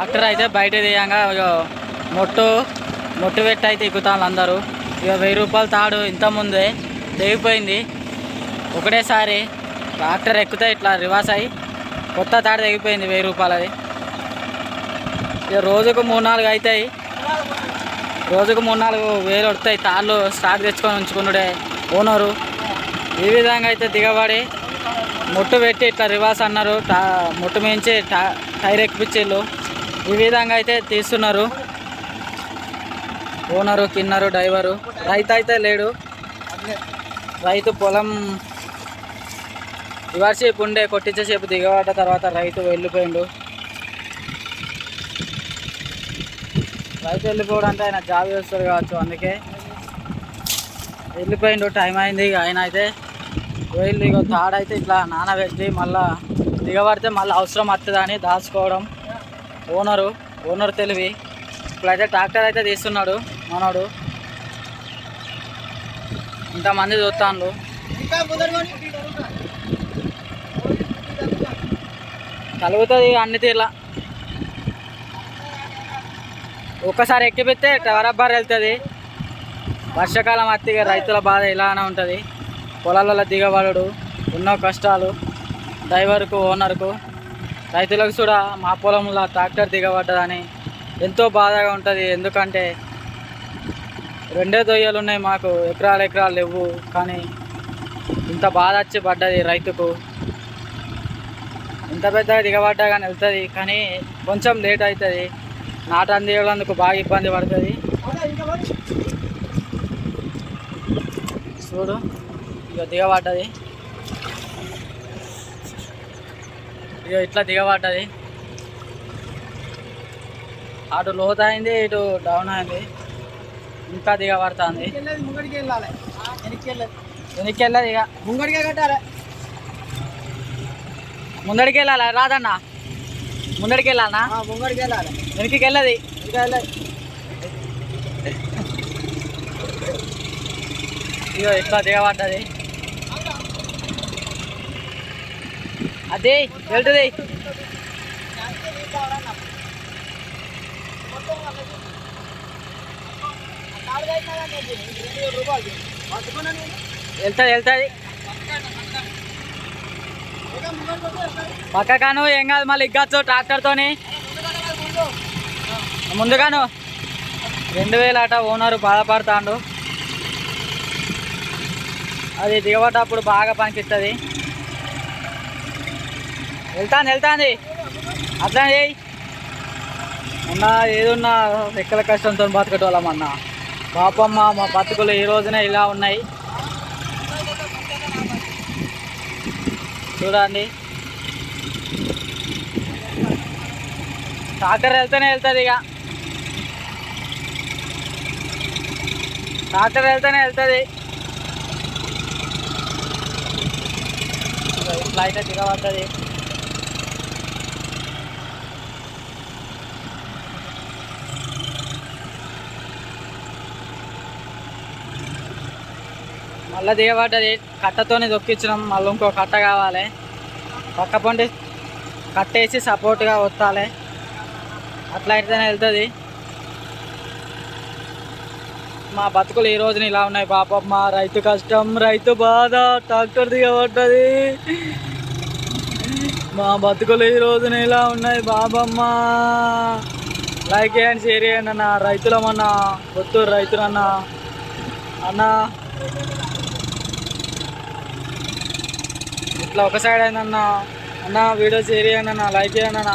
Doctor అయితే బయట తీయంగా ఇగో మొట్టు మొట్టు పెట్టి అయితే ఎక్కుతాను అందరూ. ఇక వెయ్యి రూపాయలు తాడు ఇంత ముందే తెగిపోయింది. ఒకటేసారి ట్రాక్టర్ ఎక్కితే ఇట్లా రివర్స్ అయ్యి కొత్త తాడు తెగిపోయింది వెయ్యి రూపాయలది. ఇక రోజుకు మూడు నాలుగు అవుతాయి రోజుకు మూడు నాలుగు వేలు వస్తాయి తాళ్ళు స్టాక్ తెచ్చుకొని ఉంచుకున్నాడే ఓనరు. ఈ విధంగా అయితే దిగబడి ముట్టు పెట్టి ఇట్లా రివర్స్ అన్నారు. టా ముట్టు మించి టైర్ ఎక్కిపించేళ్ళు ఈ విధంగా అయితే తీస్తున్నారు. Owner cleaner driver. రైతు అయితే లేడు. రైతు పొలం ఇవాసేపు ఉండే కొట్టించేసేపు దిగబడ్డ తర్వాత రైతు వెళ్ళిపోయిండు. రైతు వెళ్ళిపోవడం అంటే ఆయన జాబ్ చేస్తారు కావచ్చు అందుకే. వెళ్ళిపోయిండు టైం అయింది ఇక ఆయన అయితే. వెళ్ళి ఇక తాడైతే ఇట్లా నానబెట్టి మళ్ళీ దిగబడితే మళ్ళీ అవసరం వస్తుందని దాచుకోవడం. ఓనరు ఓనర్ తెలివి. ఇప్పుడైతే ట్రాక్టర్ అయితే తీస్తున్నాడు మనోడు. ఇంతమంది చూస్తాను కలుగుతుంది అన్ని తీర్లా. ఒక్కసారి ఎక్కిపిస్తే టవరబ్బారు వెళ్తుంది. వర్షాకాలం అత్తిగా రైతుల బాధ ఇలానే ఉంటుంది. పొలాలలో దిగబడడు ఎన్నో కష్టాలు. డ్రైవర్కు ఓనర్కు. రైతులకు కూడా మా పొలంలో ట్రాక్టర్ దిగబడ్డదని ఎంతో బాధగా ఉంటుంది. ఎందుకంటే రెండే దొయ్యలు ఉన్నాయి మాకు ఎకరాలు ఎకరాలు లేవు. కానీ ఇంత బాధ వచ్చి పడ్డది రైతుకు. ఇంత పెద్దగా దిగబడ్డా కానీ వెళ్తుంది. కానీ కొంచెం లేట్ అవుతుంది. నాటు అందించేందుకు బాగా ఇబ్బంది పడుతుంది. చూడు ఇక దిగబడ్డది. ఇక ఇట్లా దిగబడ్డది. అటు లోతు అయింది ఇటు డౌన్ అయింది. ఇంకా దిగబడుతుంది. ముంగడికి వెళ్ళాలి. వెనక్కి వెళ్ళదు. ఇక ముంగడికే కట్టాలి. ముందడికి వెళ్ళాలా? రాదన్నా? ముందడికి వెళ్ళాలనా? ఆ, ముంగడికి వెళ్ళాలి. వెనక్కి వెళ్ళది. ఇంకా వెళ్ళదు. ఇగో ఇట్లా దిగబడ్డది. అదే వెళ్తుంది వెళ్తుంది. వెళ్తుంది పక్కగాను ఏం కాదు మళ్ళీ ఇగ్గచ్చు ట్రాక్టర్తోని ముందుగాను. రెండు వేల ఆట ఓనరు బాధపడతాండు. అది దిగబడ్డప్పుడు బాగా పనికిస్తుంది వెళ్తాను వెళ్తాంది అట్లా చేయి మొన్న ఏదున్నా ఎక్కల కష్టంతో బతకటోళ్ళమన్న పాపమ్మ మా బతుకులు ఈ రోజునే ఇలా ఉన్నాయి. చూడండి. ట్రాక్టర్ వెళ్తేనే వెళ్తుంది ఇక. ట్రాక్టర్ వెళ్తేనే వెళ్తుంది. ఇట్లా అయితే దిగబడుతుంది మళ్ళీ దిగబడ్డది. కట్టతోనే దొక్కించినాం మళ్ళీ ఇంకో కట్ట కావాలి. పక్క పండి కట్టేసి సపోర్ట్గా వత్తాలి అట్లా అయితేనే వెళ్తుంది. మా బతుకులు ఈ రోజున ఇలా ఉన్నాయి పాపమ్మ రైతు కష్టం రైతు బాధ ట్రాక్టర్ దిగబడ్డది. మా బతుకులు ఈ రోజున ఇలా ఉన్నాయి బాబమ్మ లైక్ చేయండి షేర్ చేయండి అన్న. రైతులమన్నా కొత్తూరు రైతులన్నా. అన్నా. ఇట్లా ఒక సైడ్ అయిందన్న అన్న వీడియో షేర్ చేయండి అన్న లైక్ చేయండి అన్న.